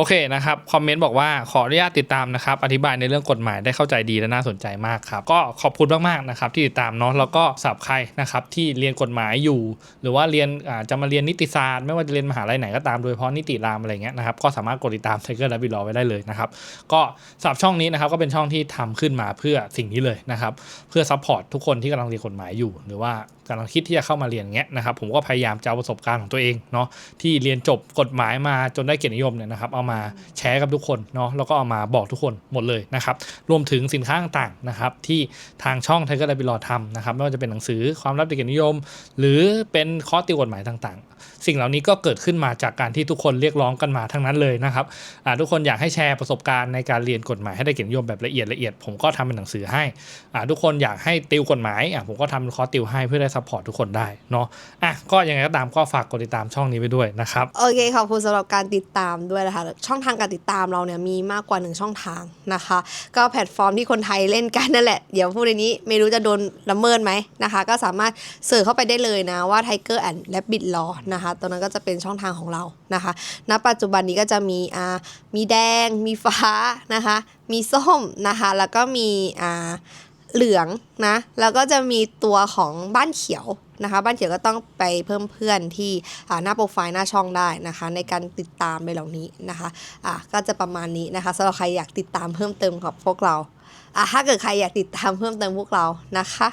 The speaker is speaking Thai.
โอเคนะครับคอมเมนต์บอกว่าขออนุญาตติดตามนะครับ อธิบายในเรื่องกฎหมายได้เข้าใจดีและน่าสนใจมากครับ ก็ขอบคุณมากๆนะครับที่ติดตามเนาะแล้วก็สับใครนะครับที่เรียนกฎหมายอยู่ หรือว่าเรียนจะมาเรียนนิติศาสตร์ ไม่ว่าจะเรียนมหาลัยไหนก็ตามโดยเฉพาะนิติรามอะไรเงี้ยนะครับก็สามารถกดติดตามไทเกอร์และบิลลอไว้ได้เลยนะครับก็สำหรับช่องนี้นะครับก็เป็นช่องที่ทำขึ้นมาเพื่อสิ่งนี้เลยนะครับเพื่อซัพพอร์ตทุกคนที่กำลังเรียนกฎหมายอยู่หรือว่า กำลังคิดที่จะเข้ามาเรียนเงี้ยนะครับผมก็พยายามจะเอาประสบการณ์ของตัวเองเนาะที่เรียนจบกฎหมายมาจนได้เกียรตินิยมเนี่ยนะครับเอามาแชร์กับทุกคนเนาะแล้วก็เอามาบอกทุกคนหมดเลยนะครับรวมถึงสินค้าต่างๆนะครับที่ทางช่องไทเกอร์ไดบิลอทำนะครับไม่ว่าจะเป็นหนังสือความรับเกียรตินิยม หรือเป็นคอร์สติวกฎหมายต่าง สิ่งเหล่านี้ก็เกิดขึ้นมาจากการที่ทุกคนเรียกร้องกันมาทั้งนั้นเลยนะครับทุกคนอยากให้แชร์ประสบการณ์ในการเรียนกฎหมายให้ได้เกียรตินิยมแบบละเอียดละเอียดผมก็ทำเป็นหนังสือให้ทุกคนอยากให้ติวกฎหมายผมก็ทำคอร์สติวให้เพื่อได้ซัพพอร์ตทุกคนได้เนาะอะก็ยังไงก็ตามก็ฝากกดติดตามช่องนี้ไปด้วยนะครับโอเคขอบคุณสำหรับการติดตามด้วยนะคะช่องทางการติดตามเราเนี่ยมีมากกว่าหนึ่งช่องทางนะคะ ก็แพลตฟอร์มที่คนไทยเล่นกันนั่นแหละเดี๋ยวพูดในนี้ไม่รู้จะโดนละเมิดไหมนะคะ ก็สามารถเสิร์ชเข้าไปได้เลยนะว่า Tiger and Rabbit Law นะคะตรงนั้นก็จะเป็นช่องทางของเรานะคะณปัจจุบันนี้ก็จะมีอ่ามีแดง มีฟ้านะคะ มีส้มนะคะแล้วก็มีอ่าเหลืองนะแล้วก็จะมีตัวของบ้านเขียวนะคะ บ้านเขียวก็ต้องไปเพิ่มเพื่อนที่หน้าโปรไฟล์หน้าช่องได้นะคะ ในการติดตามไปเหล่านี้นะคะอะก็จะประมาณนี้นะคะสำหรับใครอยากติดตามเพิ่มเติมกับพวกเราอะถ้าเกิดใครอยากติดตามเพิ่มเติมพวกเรานะคะ